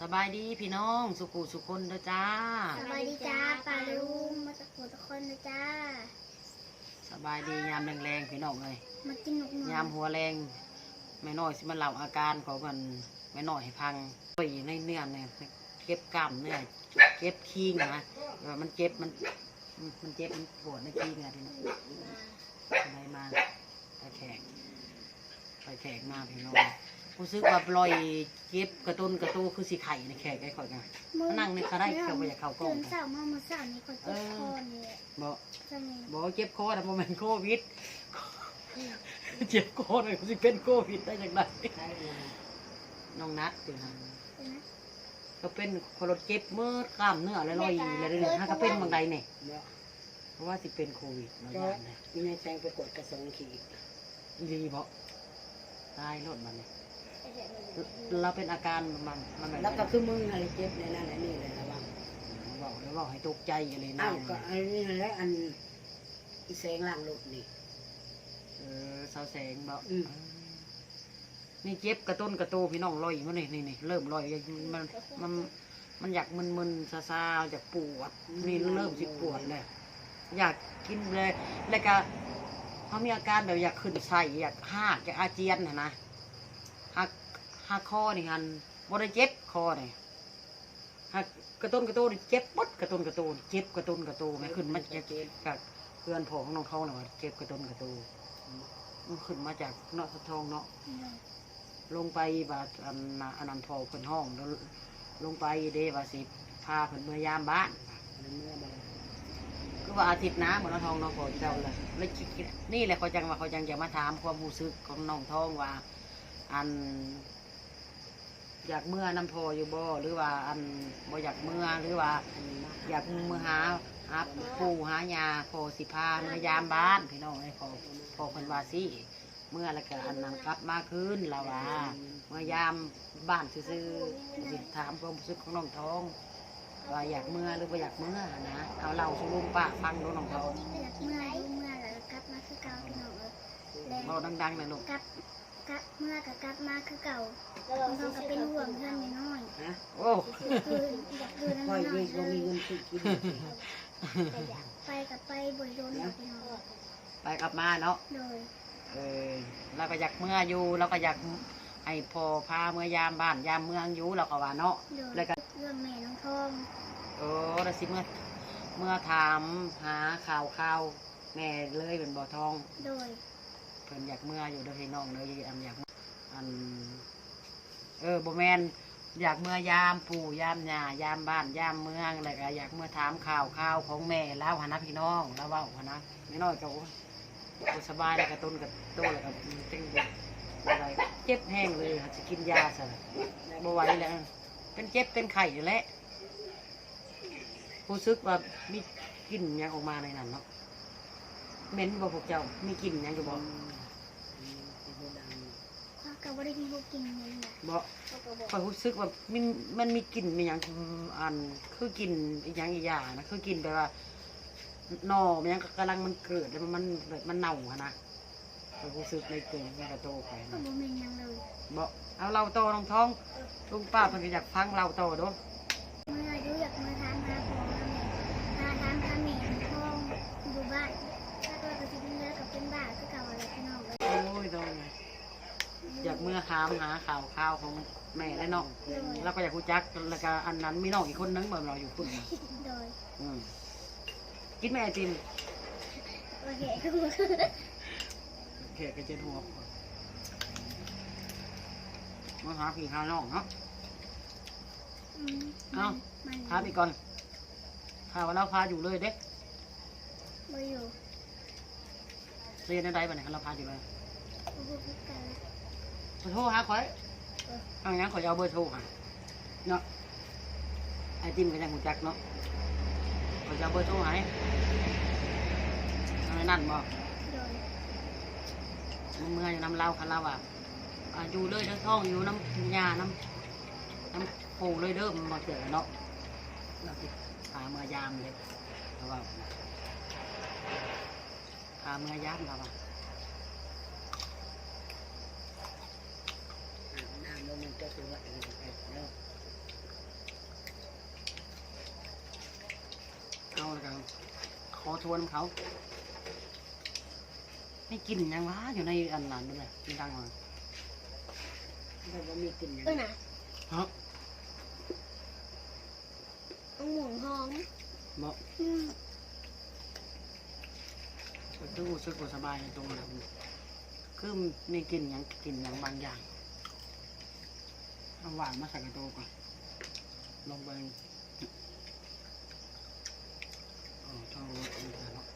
สบายดีพี่น้องสุขุสุคนเด้อจ้า สวัสดีจ้าปลาลุงมาจากหัวตะคนนะจ้า สบายดียามแรงๆพี่น้องเลยมากินหนกหน่อยามหัวแรงไม่น้อยสิมันเล่าอาการของมันไม่น้อยให้พังไปในเนื้อเนี่ยเก็บกล้ามเนื้อเก็บขี้งนะเออมันเจ็บมันมันเจ็บมันปวดในขี้งนะพี่น้องอะไรมาไปแขกไปแขกมาพี่น้อง รู้สึกว่าปล่อยเก็บกระตุ้นกระตูคือสีไข่ในแขกไอ้ข่อยไงมานั่งนี่ก็ได้เกี่ยวกับอย่าเข้ากล้องตื่นเช้ามาเมื่อเช้านี้ก็เจ็บคอนี่แหละบอกจะมีบอกว่าเจ็บคอแต่โมเมนโควิดเจ็บคอเลยสิเป็นโควิดได้ยังไงน้องนัดสิฮะนะก็เป็นคนรถเจ็บเมื่อกล้ามเนื้ออะไรลอยอะไรเนี่ยถ้าก็เป็นบางใดเนี่ยเนาะเพราะว่าสิเป็นโควิดมาก็อย่างเนี่ยมีในแสงไปกดกระสงขีดรีบอกตายรถมันเนี่ย เราเป็นอาการมันมันแบบแล้วก็คือมึงอะไรเจ็บในนั่นในนี่เลยระวังบอกเลยบอกให้ตกใจอะไรนะอ้าวก็อันนี้แหละอันอีแสงล่างรถนี่เออเสาแสงบอกอืมนี่เจ็บกระต้นกระโตพี่น้องลอยมันนี่นี่นี่เริ่มลอยมันมันมันอยากมึนๆซาๆอยากปวดนี่เริ่มสิปวดเลยอยากกินเลยแล้วก็เขามีอาการแบบอยากขึ้นไส้อยากหากอยากอาเจียนนะนะหัก หักคอนี่ฮันบริเจ็บคอนี่หักกระต้นกระโตนี่เจ็บปุ๊ดกระต้นกระโตนี่เจ็บกระต้นกระโตไหมขึ้นมันจะเจ็บกับเพื่อนผอของน้องเขาเนาะเจ็บกระต้นกระโตมันขึ้นมาจากเนาะสะทองเนาะลงไปบาดอันน่ะอันนั้นพอเพิ่นห้องแล้วลงไปเด้ว่าสิพาเพิ่นเมื่อยามบ้านอันนั้นเมื่อมาคือว่าอาทิตย์หน้าเหมือนน้องทองน้องพอเจ้าเลยเลยคิดคิดนี่แหละเขาจังว่าเขาจังจะมาถามความรู้สึกของน้องทองว่า อัน อยากเมื่อน้ำพออยู่บ่หรือว่าอันบ่อยากเมื่อหรือว่าอันนี้มาอยากเมื่อหาหาปู่หายาพอสิพาเมื่อยามบ้านพี่น้องไอ้พอพอเพิ่นว่าสิเมื่อแล้วก็อันนั้นกลับมาคืนแล้วว่าเมื่อยามบ้านซื่อๆสิถามความรู้สึกของน้องทองว่าอยากเมื่อหรือว่าอยากเมื่อนะเอาเราสุลุมปากฟังดูน้องทองอยากเมื่อยเมื่อยแล้วกลับมาคือเก่าพี่น้องเออแล้วเบาดังๆนะลูกกลับ กลับเมื่อกับกลับมาคือเก่าคุณต้องก็เป็นห่วงเพื่อนน้อยฮะโอ้ๆอยากคืออยากคือน้ค่อยอยเงินๆก็เลมียเงินซื้อกินไปกับไปบริโดนพี่น้องไปกลับมาเนาะโดยเออเราก็อยากเมื่ออยู่เราก็อยากให้พอพาเมื่อยามบ้านยามเมืองอยู่เราก็ว่าเนาะ โดยแล้วก็ เรื่องแม่น้องทองโอ้เราสิเมื่อเมื่อถามหาข่าวข่าวแม่เลยเป็นบ่อทอง โดย เพิ่นอยากเมื่ออยู่เด้อพี่น้องเด้ออันอยากอันเออบ่แมนอยากเมื่อยามปู่ยามยายามบ้านยามเมืองแล้วก็อยากเมื่อถามข่าวข่าวของแม่เล่าหนนะพี่น้องเล่าเว่าหนนะไม่น้อยก็โอ้บ่สบายแล้วก็ต้นกับโตแล้วก็ต็งบ่อะไรเจ็บแห้งเลยจะกินยาซะบ่ไหวแล้วเป็นเจ็บเป็นไข้อยู่แล้วรู้สึกว่ามีกลิ่นยังออกมาในนั้นเนาะ เหม็นบ่พวกเจ้ามีกลิ่นหยังอยู่บ่ข้าก็บ่ได้มีพวกกินเลยนะบ่ข้อยรู้สึกว่ามันมันมีกลิ่นมีอย่างอันคือกลิ่นอีหยังอีหยานะคือกลิ่นแบบว่าหน่อมันยังกำลังมันเกิดแล้วมันแบบมันเน่าอะนะข้อยรู้สึกในตัวมันกระโตไปก็นะบ่แม่นหยังเลยบ่เอาเราโตน้องท้องลุงป้าเพิ่นก็อยากฟังเราโตเด้อ เมื่ออายุอยากมาทานหาของมาทานหาแม่น้องทองอยู่บ้านถ้าตัวก็สิเป็นเลือกับเป็นบ้าคือเก่าอะไรพี่น้องเลย โอ้ยโตอยาก เมื่อถามหาข่าวข่าวของแม่และน้องแล้วก็อยากรู้จักแล้วก็อันนั้นมีน้องอีกคนนึงเหมือนเราอยู่พุ่นน่ะโดยอืมกินแม่ไอติมโอเคคือแขกกระเจ็ดหัวมาหาพี่หาน้องเนาะอืมเอ้ามันพาไปก่อนพาว่าเราพาอยู่เลยเด็กบ่อยู่เรียนได้บ้าเนี่ยเราพาอยู่เลยบ่พูดกัน ขอโทรหาข่อยเอาอย่างนั้นขอยเอาเบอร์โทรหาเนาะไอติมก็ยังหูจักเนาะขอยเอาเบอร์โทรหายเอาไอ้นั่นบ่โดยมึงเมื่อยน้ำเล่าคันเล่าว่าอ่าอยู่เลยเด้อท้องอยู่น้ำยาน้ำน้ำโพเลยเด้อมันมาเจอเนาะเราสิพาเมื่อยามเลยเพราะว่าพาเมื่อยามเราว่าน้ำลงมันจะเป็นว่าเนาะอทวนเขาไม่กินหยังวะ nó mình cho từ mặt mình phải nó ao là cần khó thua lắm không cái kìm nang lá chỗ này ăn làm bên này bên đăng rồi đây có mi kìm nang nè hả ông muốn không bộ ừ. tôi tôi sực tôi สบายในตรงนั้นคือมีกลิ่นอย่างกลิ่นอย่างบางอย่าง เอาหวานมาใส่กระโตก่อนลงไปโอ้เท่านี้เนาะ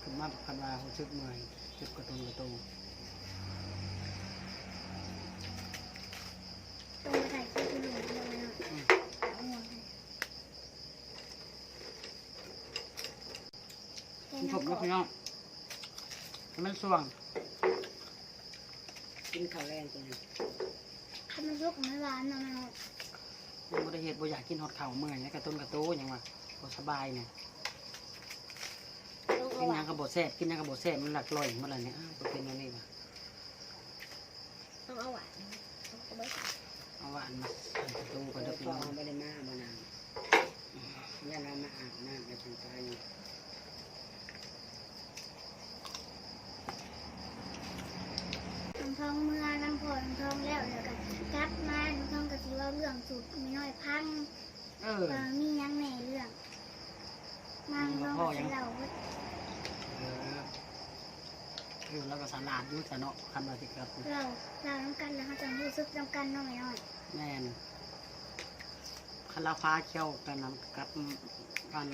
คือมาพันวาเขาซึกเมื่อยซึกกระตุนกระโตต้องมาใส่เครื่องขนมลงไปหน่อยอืมเอาหมูให้แค่คุณนั้ชนมก่นะอนพี่น้องให้มันสว่างกินข้าวแรงตัวนี้ถ้า มันยุกมันหวานเนาะแม่มันบ่ได้เหตุบ่อยากกินฮอดเข่าวเมื่อยนะกระตุนกระโตอย่างว่าบ่สบายเนี่ยต้องกิเอานหหยัวางนกระโบแซ่บกินหยังกระโบแซ่บมันหลักลอยเมื่อไหร่เนี่ยอ้าวก็เป็นอย่างนี้ว่ะต้องเอาหวานเอาไปใส่เอาหวานมาใส่กระโตกระแล้เด้วอพี่ก็น้องเอาไปได้มาบานางย่าเรามาอาบน้ำไปทางใต้น้ ทองเมื่อน้ำพอน้ำทองแล้วเดี๋ยวกันกลับมาน้ำทองก็สิเว่าเรื่องสูตรไม่น้อยพังเออ ว่ามีหยังแหน่เรื่องมาน้องก็สิเล่าว่าเออคือแล้วก็สลัดอยุ่สะเนาะคันว่าสิครับเราเราน้ำกันแล้วเขาจะรู้สึกน้ำกันเน้องไม่น้อยแม่นคันเราฟ้าเขี้ยวกันนำกับกัน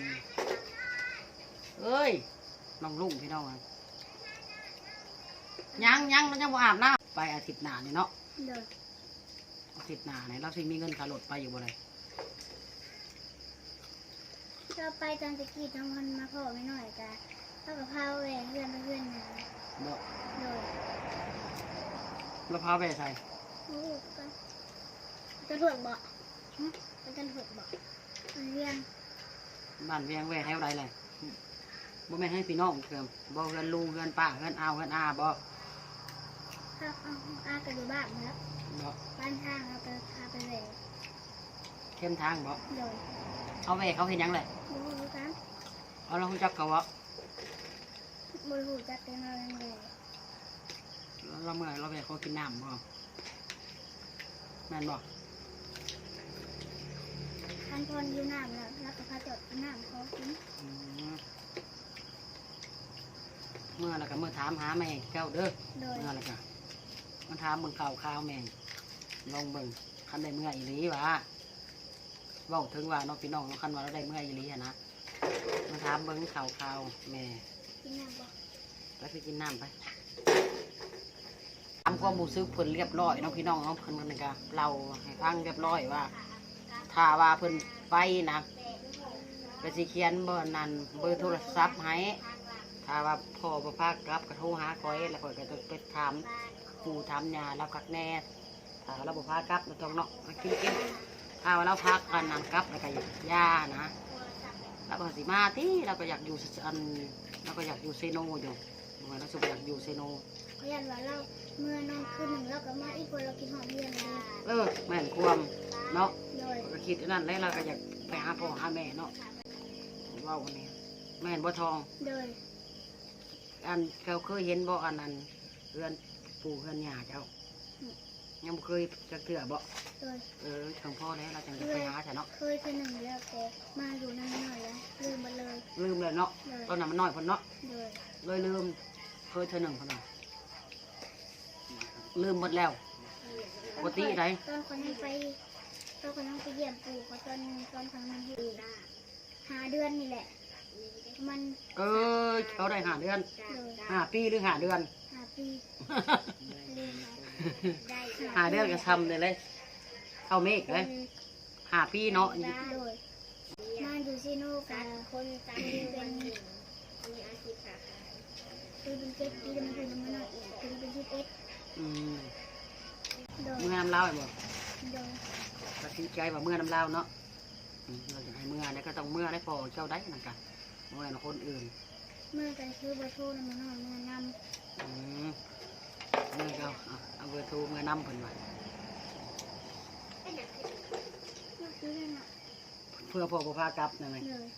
เอ้ยน้องลุงพี่น้องอะยังยังมันยังบ่อาบน้ำ ไปอาทิตย์หน้านี่เนาะเดี๋ยวอาทิตย์หน้าเนี่ยเราสิมีเงินค่ารถไปอยู่บ่เลยเราไปตอนตะกี้ทั้งคนมาพ่อไม่น้อยกันเท่ากับพาแหวนเพื่อนไปเพื่อนนะบ่โดยเราพาไปใส่โอ้กันจะถ่วงบ่หึมันจะถ่วงบ่มันเรียนบ้านเวียงแหวแถวใดเลยบ่แม่นให้พี่น้องเกิมบ่เฮือนลุงเฮือนป้าเฮือนอาวเฮือนอาบ่ ถ้าเอาอากระดูบ้านแล้วบ่บ้านข้างเราไปพาไปแหวนเข้มทางบ่โดยเอาแหวเขาเห็นหยังเลยดูรู้กันเอาเรารู้จักเขาบ่บริหูจักเต็มเราเลยเราเมื่อยเราแหวเขากินน้ำบ่แม่นบ่ท่านพรอยู่น้ำแล้วแล้วก็พาจอดกินน้ำเขากินอืมเมื่อแล้วก็เมื่อถามหาแม่เจ้าเด้อโดย เมื่อแล้วก็ มันถามเบิ่งข่าวข่าวแม่งลองเบิ่งคันได้เมื่ออีหลีวะเว้าถึงว่าเน้องพี่น้องเนาะคันว่าเราได้เมื่ออีหลีอะนะมาถามเบิ่งข่าวข่าวแม่กินน้ำบ่ไปไปกินน้ำไปทำความรู้สึกเพิ่นเรียบร้อยเน้องพี่น้องเนาะเพิ่นมันก็เราให้ฟังเรียบร้อยว่าถ้าว่าเพิ่นไปนะก็สิเขียนเบอร์นั้นเบอร์โทรศัพท์ให้ถ้าว่าพ่อบ่พากลับก็โทรหาก้อยแล้วข้อยก็จะไปถาม ปู่ถามยาเราคักแน่ถ้าเราบ่พากลับเราต้องเนาะมากินกินถ้าว่าเราพักกันนำกลับแล้วก็ยานะเราก็สิมาที่เราก็อยากอยู่อันเราก็อยากอยู่เซโนอยู่เหมือนเราสุกอยากอยู่เซโนเขายันว่าเราเมื่อน้องคืนหนึ่งเราก็มาอีกคนเรากินหอมเรียนเลยเออแม่นความเนาะโดยก็คิดอันนั่นแล้วเราก็อยากไปหาพ่อหาแม่เนาะเว่าวันนี้แม่นบ่ทองโดยอันเขาเคยเห็นบ่อันนั้นเรือน ปู่เรือนย่าเจ้า ยังบ่เคยจักเถื่อบ่โดยเออถึงพ่อแล้วเราจังจะไปหาใช่เนาะเคยคืนหนึ่งแล้วแต่มาอยู่นานหน่อยแล้วลืมไปเลยลืมเลยเนาะโดยตอนนั้นมันน้อยพุ่นเนาะโดยเลยลืมเคยเธอหนึ่งพุ่นน่ะลืมหมดแล้ว ปกติไหน ตอนคนยังไปตอนคนยังไปเยี่ยมปู่เขาตอนตอนคนมันอยู่หาเดือนนี่แหละ มันเออเขาได้หาเดือนโดยหาปีหรือหาเดือน หาปีลืมได้ หาเดือนก็ทำเลยเลยเข้าเมฆเลยหาปีเนาะโดยมาอยู่ซีโน่กันคนตามเป็นคือเป็นเจ็ดปีแล้วมันอยู่มันหน่อยอีกคือเป็นสิบเอ็ดอืมโดยเมื่อน้ำเล่าวไอ้บ่โดยตัดสินใจว่าเมื่อน้ำเล่าวเนาะอืมเราจะให้เมื่อได้ก็ต้องเมื่อได้พอเจ้าได้นะกันเมื่อนะคนอื่น เมื่อกันคือเบอร์โทรนะมันหน่อยเมื่อนอืม เมื่อก็เอาเอาเบอร์โทรเมื่อน้ำเพิ่นไว้ำคือนั่นน่ะเพื่อพ่อพ่อพากลับนั่นไงเลย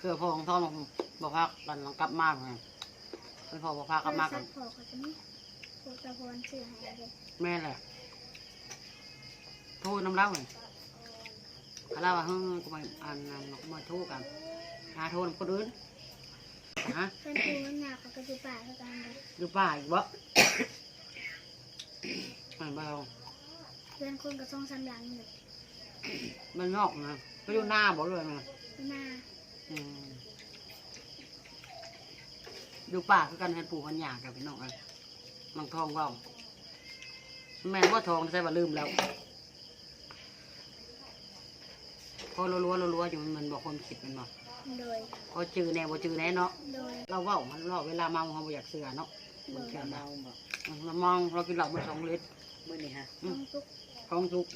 คือพอของทองบอกพักกันกลับมากไงเป็นพอบอกพักกลับมากซักันพพอร์ตก็จะมีโปรตะพรชื่อให้เลยแม่แหละโทษน้ำเล่าไงเขาเล่าว่าเฮ้ยกูมาอ่านนำกูมาโทษกันหาโทษนำคนอื่น ฮะเพื่อนครูมันหนักเขาก็จะป่าเท่ากันเลยอยู่ป่าอีกบ่มันเบาเพื่อนคนก็ต้องสำลังอยู่มันนอกนะไปอยู่หน้าบอกเลยนะหน้าอืมอยู่ป่าคือกันกันปู่พันยากับพี่น้องอะมังทองเว่าแม่นว่าทองใช่ว่าลืมแล้วพอรัวๆรัวๆอยู่มันบอกความคิดมันบอก โดยพอจือแน่บ่จือแน่เนาะโดยเราเว่ามันเราเวลาเมาเราบ่อยากเสือเนาะโดยจะเมาบอกเรามองเรากินเหล้ามาสองลิตรเมื่อนี้ฮะต้องทุกท้องทุกข์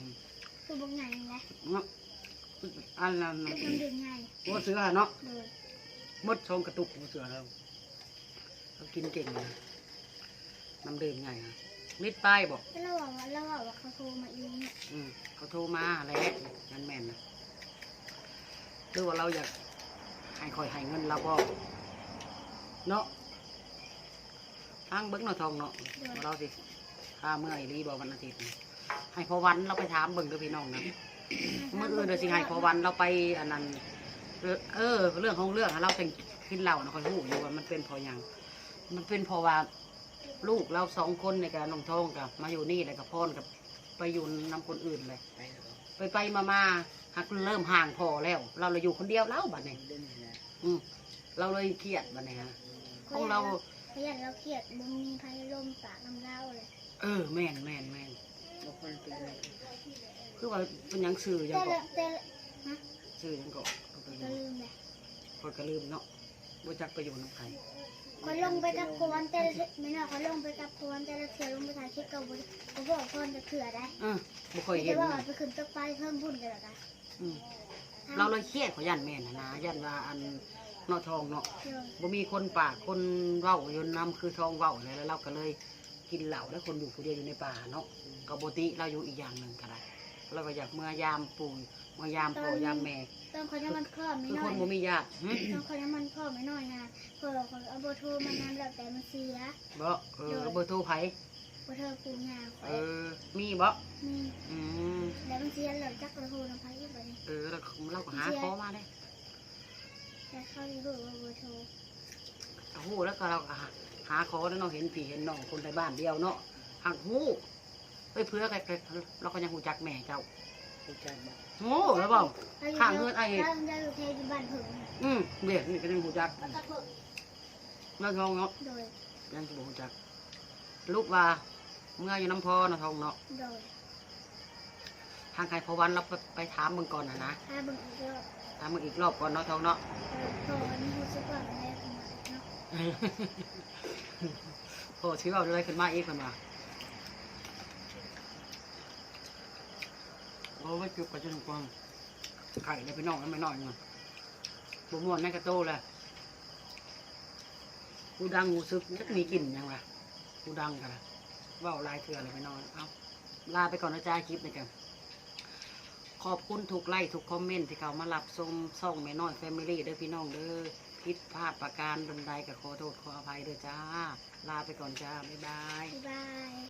คือบางไงนะเนาะอันนั้นก็ต้องดื่มไงว่าเสือเนาะโดยมดชงกระตุกหัวเสือเราเรากินเก่งเลยน้ำดื่มไงอะมิดป้ายบอกแล้วเราบอกว่าเราบอกว่าเขาโทรมาอีเนี่ยอืมเขาโทรมาแล้วนั่นแม่นนะหรือว่าเราอยาก ให้คอยให้เงินเราก็เนาะทางเบิ้งเนาะทองเนาะว่าเราสิถ้าเมื่อยรีบอกวันอาทิตย์นี่ให้พอวันเราไปถามเบิ้งเด้วยพี่น้องนะเมื่ออื่นเดี๋ยวสิให้พอวันเราไปอันนั้นเออ เรื่องของเรื่องเราเป็นกินเหล้านะคอยหูอยู่ว่ามันเป็นพอหยังมันเป็นพราะว่าลูกเราสองคนในการน้องทองกับมาอยู่นี่เลยกับพ่อนกับไปอยู่นำคนอื่นเลย ไปไปไปมามา หักเริ่มห่างพอแล้ว เราเลยอยู่คนเดียวแล้วบัดนี้เรื่องนี้นะอืมเราเลยเครียดบัดนี้ฮะของเราพยานเราเครียดบุมีพายลมปากน้ำเล่าเลยเออแม่นแม่นแม่นบางคนเป็นอะไรคือว่าเป็นหยังสื่อหยังแต่ก็ละแต่ละฮะสื่อหยังก็เอาไปก็ลืมเลยคนก็ลืมเนาะบ่จักไปอยู่น้ำไผ่เขาลงไปกับพวนแต่ละไม่น่าเขาลงไปกับพวนแต่ละเถื่อลงไปถ่ายคลิปกับเขาบอกพวนจะเถื่อได้เออบ่ค่อยเห็แต่นว่านะไปขึ้นตะไคร้เพิ่มพุ่นกันหรอคะ อืมเราเลยเครียดเขายันแม่นน่ะนะยันว่าอันเนาะทองเนาะเดี๋ยวบ่มีคนปากคนเว้าอยนนำคือทองเว้าเลยแล้วเราก็เลยกินเหล้าแล้วคนอยู่ผู้เดียวอยู่ในป่าเนาะก็บ่ติเราอยู่อีกอย่างหนึ่งก็ได้เราก็อยากเมื่อยามปู่เมื่อยามพ่อยามแม่ต้องคอยน้ำมันครอบไม่คือน้คอนยบ่มีญาติหึต้องคอยน้ำมันครอบไม่น้อยนะเพอเขาเอาโบโทรมานำแล้วแต่มันเสียบ่เออเบอร์โทรไผโบโทรปูงาเออ มีบ่นี่อืมแล้วมันเสียแล้วจักระโทรน้ำไผ่อีกแบบนี้เออแล้วเราก็หาขอมาได้แล้วเขาดีบอกว่าโบโทรโอ้โหแล้วก็เราก็หาหาขอแล้วเนาะเห็นพี่เห็นน้องคนในบ้านเดียวเนาะหักหูไปเพื่อใครเราก็ยังหูจักแม่เจ้าผู้จัดบอกโง่แล้วเปล่าข้างเงินไอ้ข้างเงินอยู่เทอยู่บ้านผึ่งอืมเด็กนี่ก็ยังหูจักแล้วก็ผึ่งแล้วทองเนาะโดยยังจะบอกหูจัก ลูกว่า เมื่ออยู่น้ำพอนะทองเนาะโดยทางใครพอวันเราไปไปถามมึงก่อนนะนะถ้าบึงอีกรอบถามมึงอีกรอบก่อนเนาะทองเนาะ เออพอนี่รู้สึกว่ามันได้ขึ้นมาเนาะโอ้ชีวิตเราจะได้ขึ้นมาอีกคนว่าโอ้ไม่จุกกระจุกกวางไข่เลยไปนอกแล้วไม่นอนเนาะบุม่วนในกระโตเลยกูดังกูซึกจะมีกลิ่นยังไงกูดังกันละ ว่าลายเถื่ออะไรไปนอน เอาลาไปก่อนนะจ้าคลิปนี้กันขอบคุณทุกไลค์ทุกคอมเมนต์ที่เขามารับชมส่องแม่น้อยแฟมิลี่เด้อพี่น้องเด้อผิดพลาดประการใดๆก็ขอโทษขออภัยเด้อจ้า ลาไปก่อนจ้า บ๊ายบาย บ๊ายบาย